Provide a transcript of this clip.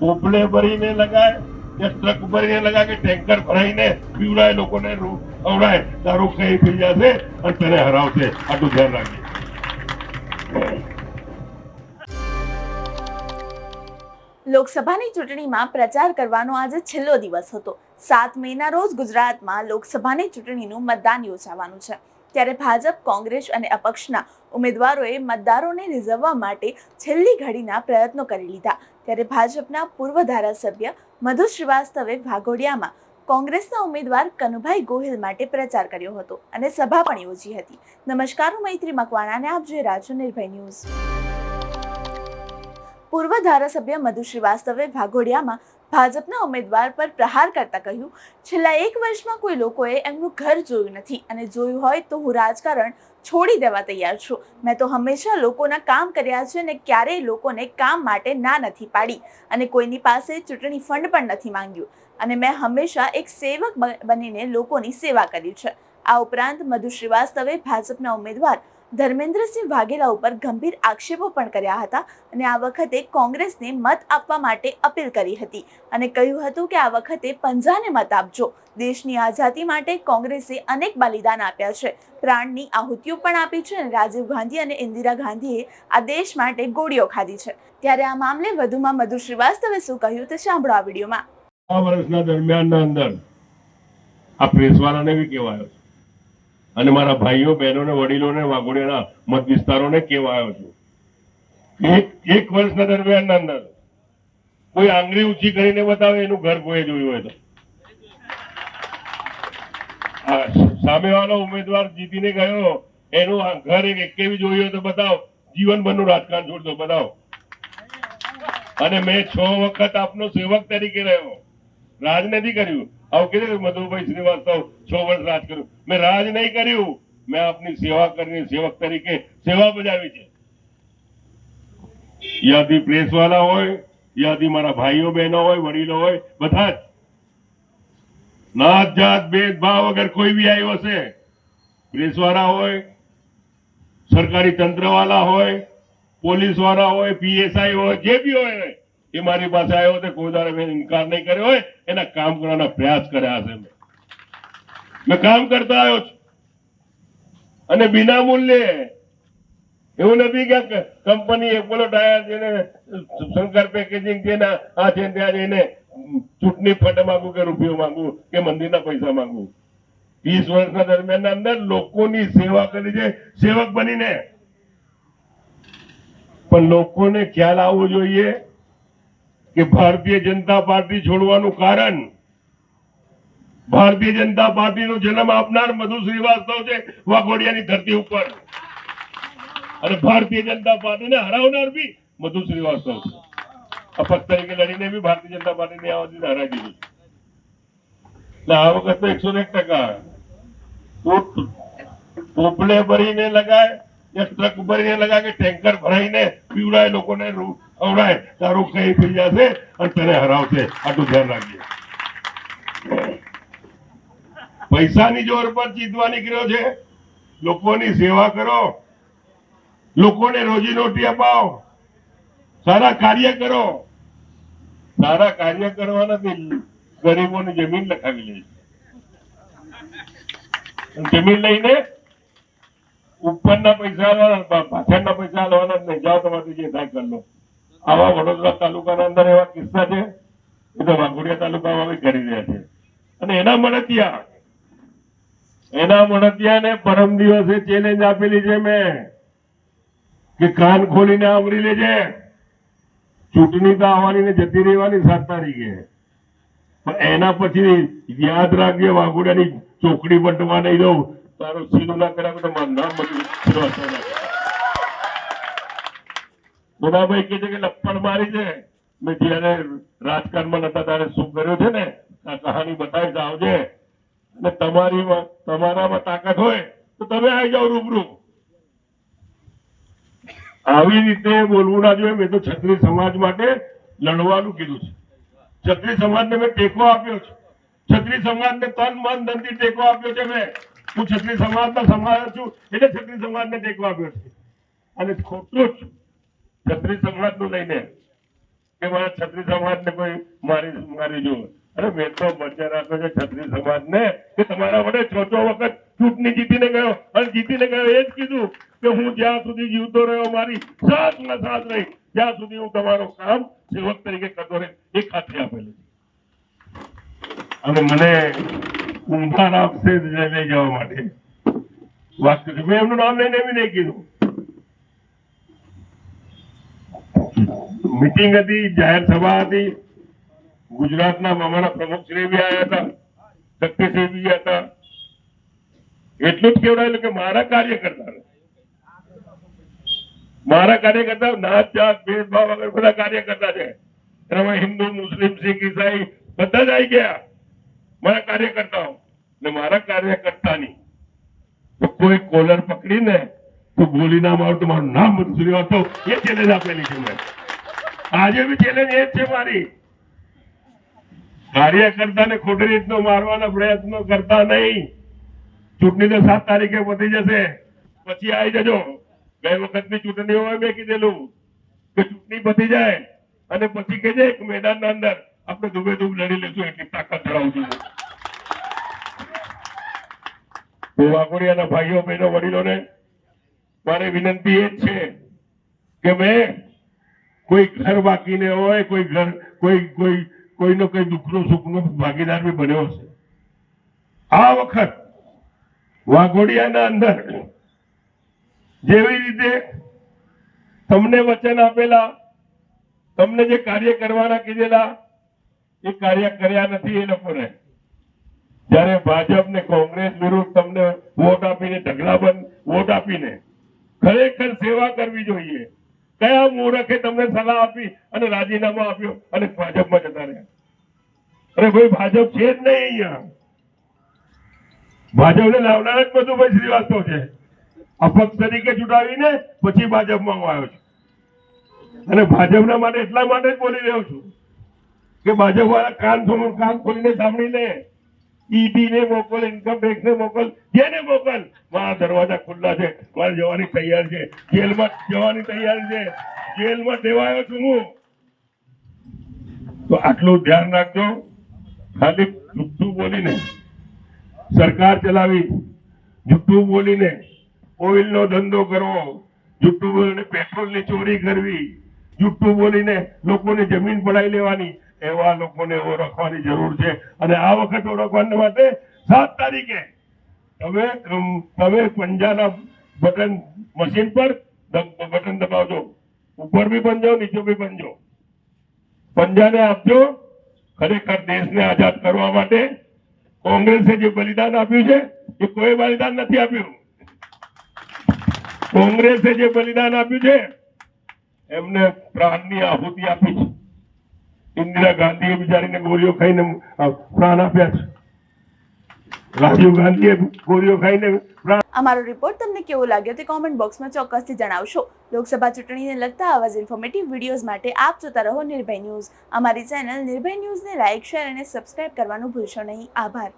પોપલે ભરીને લગાય, કે ટ્રક ભરીને લગાય, કે ટેન્કર ભરાઈને પીવડાય, લોકોને ખવડાય. તારું કઈ થઈ જશે અને તને હરાવશે. આટલું ધ્યાન રાખજે. લોકસભાની ચૂંટણીમાં પ્રચાર કરવાનો આજે છેલ્લો દિવસ હતો. સાત મેના રોજ ગુજરાતમાં લોકસભાની ચૂંટણીનું મતદાન યોજાવાનું છે. ત્યારે ભાજપ, કોંગ્રેસ અને અપક્ષના ઉમેદવારોએ મતદારોને રીઝવવા માટે છેલ્લી ઘડીના પ્રયત્નો કરી લીધા. ત્યારે ભાજપના પૂર્વ ધારાસભ્ય મધુ શ્રીવાસ્તવે વાઘોડિયામાં કોંગ્રેસના ઉમેદવાર કનુભાઈ ગોહિલ માટે પ્રચાર કર્યો હતો અને સભા પણ યોજી હતી. નમસ્કાર, હું મૈત્રી મકવાણાને આપ જોઈ છો નિર્ભય ન્યૂઝ. પૂર્વ ધારાસભ્ય મધુ શ્રીવાસ્તવે ભાગોડિયામાં ભાજપના ઉમેદવાર પર પ્રહાર કરતા કહ્યું, છેલ્લા એક વર્ષમાં કોઈ લોકોએ એમનું ઘર જોયું નથી અને જોયું હોય તો હું રાજકારણ છોડી દેવા તૈયાર છું. મેં તો હંમેશા લોકોના કામ કર્યા છે અને ક્યારેય લોકોને કામ માટે ના નથી પાડી અને કોઈની પાસે ચૂંટણી ફંડ પણ નથી માંગ્યું. અને મેં હંમેશા એક સેવક બનીને લોકોની સેવા કરી છે. આ ઉપરાંત મધુ શ્રીવાસ્તવે ભાજપના ઉમેદવાર ધર્મેન્દ્રસિંહ વાઘેલા ઉપર ગંભીર આક્ષેપો પણ કર્યા હતા અને આ વખતે કોંગ્રેસને મત આપવા માટે અપીલ કરી હતી. અને કહ્યું હતું કે આ વખતે પંજાને મત આપજો. દેશની આઝાદી માટે કોંગ્રેસે અનેક બલિદાન આપ્યા છે. પ્રાણની આહુતિઓ પણ આપી છે અને રાજીવ ગાંધી અને ઇન્દિરા ગાંધીએ આ દેશ માટે ગોળીઓ ખાધી છે. ત્યારે આ મામલે વધુમાં મધુ શ્રીવાસ્તવે શું કહ્યું તે સાંભળો આ વિડીયોમાં. આ વર્ષના દરમિયાનના અંદર આ પ્રેસવાળાને બી કહેવાયો છે. અને મારા ભાઈઓ, બહેનોને, વડીલોને, વાઘોડિયાના મત વિસ્તારોને કહેવાયો છું. એક વર્ષના દરમિયાનના અંદર કોઈ આંગળી ઊંચી કરીને બતાવે, એનું ઘર કોઈ જોયું હોય તો. સામેવાળો ઉમેદવાર જીતીને ગયો, એનું ઘર એક બી જોયું હોય તો બતાવો. જીવનભરનું રાજકારણ છોડતો, બતાવો. અને મેં છ વખત આપનો સેવક તરીકે રહ્યો. રાજ નથી કર્યું. આવું કીધું મધુભાઈ શ્રીવાસ્તવ છ વર્ષ રાજ કર્યું? મેં રાજ નહીં કર્યું. મેં આપની સેવા કરીને સેવક તરીકે સેવા બજાવી છે. યાદી પ્રેસ વાળા હોય, યાદી મારા ભાઈઓ બહેનો હોય, વડીલો હોય, બધા જ. નાત જાત, ભેદભાવ વગર કોઈ બી આવ્યો હશે. પ્રેસ વાળા હોય, સરકારી તંત્ર વાળા હોય પોલીસવાળા હોય, પીએસઆઈ હોય, જે બી હોય એ મારી પાસે આવ્યો તો કોઈ દ્વારા મેં ઇનકાર નહીં કર્યો હોય, એના કામ કરવાના પ્રયાસ કર્યા હશે મેં. મેં કામ કરતા આવ્યો છું. અને બિના મૂલ્યે એવું નથી કે કંપની એપોલો ટાયર જેને શંકર પેકેજિંગ જેના આ છે ત્યાં જઈને ચૂંટણી ફંડ માંગુ કે રૂપિયો માંગુ કે મંદિરના પૈસા માંગુ. વીસ વર્ષના દરમિયાન અંદર લોકોની સેવા કરી છે, સેવક બનીને. પણ લોકોને ખ્યાલ આવવો જોઈએ કે ભારતીય જનતા પાર્ટી છોડવાનું કારણ? ભારતીય જનતા પાર્ટીનો જન્મ આપનાર મધુ શ્રીવાસ્તવ છે વાઘોડિયાની ધરતી ઉપર. અને ભારતીય જનતા પાર્ટીને હરાવનાર બી મધુ શ્રીવાસ્તવ છે. અપક્ષ તરીકે લડીને બી ભારતીય જનતા પાર્ટીને આ વખતે હરાવી દીધું એટલે આ વખત તો એકસો એક ટકા ટોપલે ભરીને લગાય, કે ટ્રક ભરીને લગાય, કે ટેન્કર ભરાઈને પીવડાય લોકોને ખવડાય તારું કઈ થઈ જશે અને તને હરાવશે. આટલું ધ્યાન રાખજે. પૈસાની જોર પર જીતવા નીકળ્યો છે. લોકોની સેવા કરો. લોકોને રોજીરોટી અપાવો. સારા કાર્ય કરો. સારા કાર્ય કરવાનાથી ગરીબોની જમીન લખાવી લે જમીન લઈને ઉપરના પૈસા પાછળના પૈસા લેવાના નહીં. જાઓ તમારી જે થાય કરી લો. આવા વડોદરા તાલુકાના અંદર એવા કિસ્સા છે, એ તો વાઘોડિયા તાલુકામાં બી કરી રહ્યા છે. અને એના મળતિયા, એના મળતિયાને પરમ દિવસે ચેલેન્જ આપેલી છે મેં, કે કાન ખોલીને આવરી લેજે. ચૂંટણી તો આવવાની ને જતી રહેવાની સાત તારીખે. એના પછી યાદ રાખજે, વાઘોડિયાની ચોકડી બટવા નહીં દઉં. તારું સીધું ના કરાવે તો મારું નામ બધું બધાભાઈ કે છે કે લપડ મારી છે. મેં જયારે રાજકારણમાં નતા ત્યારે શું કર્યું છે ને? આ કહાની બતાવી આવજે. અને તમારી તમારામાં તાકાત હોય તો તમે આવી જાઓ રૂબરૂ. આવી રીતે બોલવું ના જોઈએ. મેં તો છત્રી સમાજ માટે લડવાનું કીધું છે. છત્રી સમાજને મેં ટેકો આપ્યો છે. છત્રી સમાજને તન, મન, ધનથી ટેકો આપ્યો છે મેં. હું છત્રી સમાજના સમાજ છું એટલે છત્રી સમાજને ટેકો આપ્યો છે. અને ખોટું જ છત્રી સમાજનું લઈને. કે મારા છત્રી સમાજને કોઈ મારી મારી જુઓ. અરે મેં તો બચ્ચા રાખ્યો છે છત્રી સમાજને કે તમારા વડે છ છ વખત ચૂંટણી જીતીને ગયો. અને જીતીને ગયો એ જ કીધું કે હું જ્યાં સુધી જીવતો રહ્યો, મારી સાથ ના સાથ રહી. જ્યાં સુધી હું તમારું કામ સેવક તરીકે કરતો રહે, એ ખાતરી આપેલી અને મને કુંભાર આપશે લઈ જવા માટે. વાત મેં એમનું નામ લઈને બી નહીં કીધું. મીટિંગ હતી, જાહેર સભા હતી. ગુજરાતના અમારા પ્રમુખશ્રી બી આવ્યા હતા શક્તિસિંહ બી હતા. એટલું જ કેવડાયેલું કે મારા કાર્યકર્તા મારા કાર્યકર્તા નાત, જાત, ભેદભાવ વગર બધા કાર્યકર્તા છે. એમાં હિન્દુ, મુસ્લિમ, શીખ, ઈસાઈ બધા જ આવી ગયા. મારા કાર્યકર્તાઓ ને મારા કાર્યકર્તાની. કોઈ કોલર પકડીને તો બોલી ના મારું તો મારું નામ મંજૂરી હતો એ ચેલેન્જ આપેલી છે મેં. આજે બી ચેલેન્જ એ જ છે મારી. કાર્યકર્તાને ખોટી રીતનો મારવાના પ્રયત્નો કરતા નહીં. ચૂંટણી તો સાત તારીખે પતી જશે. પછી આવી જજો. ગઈ વખતની હોય મેં કીધેલું કે ચૂંટણી પતી જાય અને પછી કહેજે એક મેદાનના અંદર આપણે ધુબે ધૂબ લડી લેશું એટલી તાકાત ધરાવું છું. વાઘોડિયાના ભાઈઓ, બહેનો, વડીલોને મારી વિનંતી એ જ છે કે મેં કોઈ ઘર બાકીને હોય, કોઈ ઘર, કોઈ કોઈ, કોઈનો કોઈ દુઃખનો, સુખનો ભાગીદાર બી બન્યો છે આ વખત વાઘોડિયાના અંદર જેવી રીતે તમને વચન આપેલા, તમને જે કાર્ય કરવાના કીધેલા, એ કાર્ય કર્યા નથી એ લોકોને. જ્યારે ભાજપ ને કોંગ્રેસ વિરુદ્ધ તમને વોટ આપીને ઢગલાબંધ વોટ આપીને ખરેખર સેવા કરવી જોઈએ કયા મૂર્ખે તમને સલાહ આપી અને રાજીનામું આપ્યો? અને ભાજપમાં જતા રહ્યા. અરે ભાઈ, ભાજપ છે જ નહીં અહીંયા. ભાજપને લાવનાર જ બધું ભાઈ શ્રીવાસ્તવ છે. અપક્ષ તરીકે ચૂંટાવીને પછી ભાજપમાં હું આવ્યો છું. અને ભાજપના માટે એટલા માટે જ બોલી રહ્યો છું કે ભાજપ વાળા કાન કાન ખોલીને સાંભળી લે. ઈડી મોકલ ઇન્કમ ને મોકલ. જેને મોકલ. મારા દરવાજા ખુલ્લા છે. મારે જવાની તૈયાર છે. જેલમાં જવાની તૈયાર છે. જેલમાં દેવાયો છું હું. તો આટલું ધ્યાન રાખજો. ખાલી જુઠ્ઠું બોલીને. સરકાર ચલાવી. જુઠ્ઠું બોલીને. ઓઇલનો ધંધો કરવો. જુઠ્ઠું બોલીને પેટ્રોલની ચોરી કરવી. જુઠ્ઠું બોલીને લોકોની જમીન પડાવી લેવાની. એવા લોકોને ઓળખવાની જરૂર છે. અને આ વખત ઓળખવા માટે સાત તારીખે તમે તમે પંજાના બટન મશીન પર બટન દબાવજો. ઉપર બી બનજો, નીચે બી બનજો. પંજાને આપજો. ખરેખર દેશને આઝાદ કરવા માટે કોંગ્રેસે જે બલિદાન આપ્યું છે, એ કોઈ બલિદાન નથી આપ્યું. કોંગ્રેસે જે બલિદાન આપ્યું છે, એમને પ્રાણની આહુતિ આપી છે. ઇન્દિરા ગાંધીએ બિચારીને ગોળીઓ ખાઈને પ્રાણ આપ્યા છે. રાજીવ ગાંધીએ ગોળીઓ ખાઈને અમારો રિપોર્ટ તમને કેવો લાગ્યો તે કોમેન્ટ બોક્સમાં ચોક્કસથી જણાવશો. લોકસભા ચૂંટણીને લગતા આવા જ ઇન્ફોર્મેટિવ વિડીયોઝ માટે આપ જોતા રહો નિર્ભય ન્યૂઝ. અમારી ચેનલ નિર્ભય ન્યૂઝને લાઇક શેર અને સબસ્ક્રાઇબ કરવાનું ભૂલશો નહીં. આભાર.